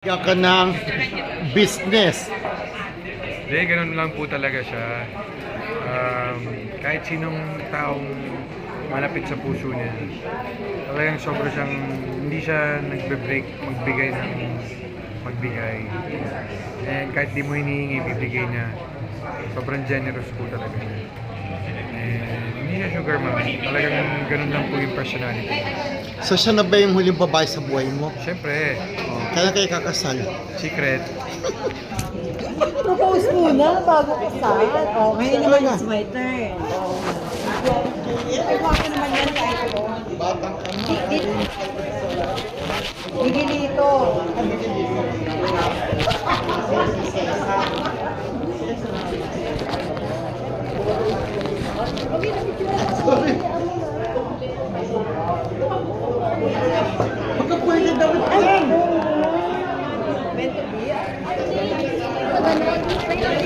Kaya ka ng business. Hindi, ganun lang po talaga siya. Um, kahit sinong taong malapit sa puso niya, talagang sobra siyang, hindi siya nagbe-break magbigay ng magbigay. And kahit di mo hinihingi, bibigay niya. Sobrang generous po talaga niya. And sugar mommy. Talagang ganun lang po yung personality. So siya na ba yung huling babae sa buhay mo? Siyempre, Oh, kailan kayo kakasal? secret. Propose muna bago kasal. Oh, ngayon naman it's my turn. Ay, bakit naman yan kahit ako? Gigilito. Obrigado.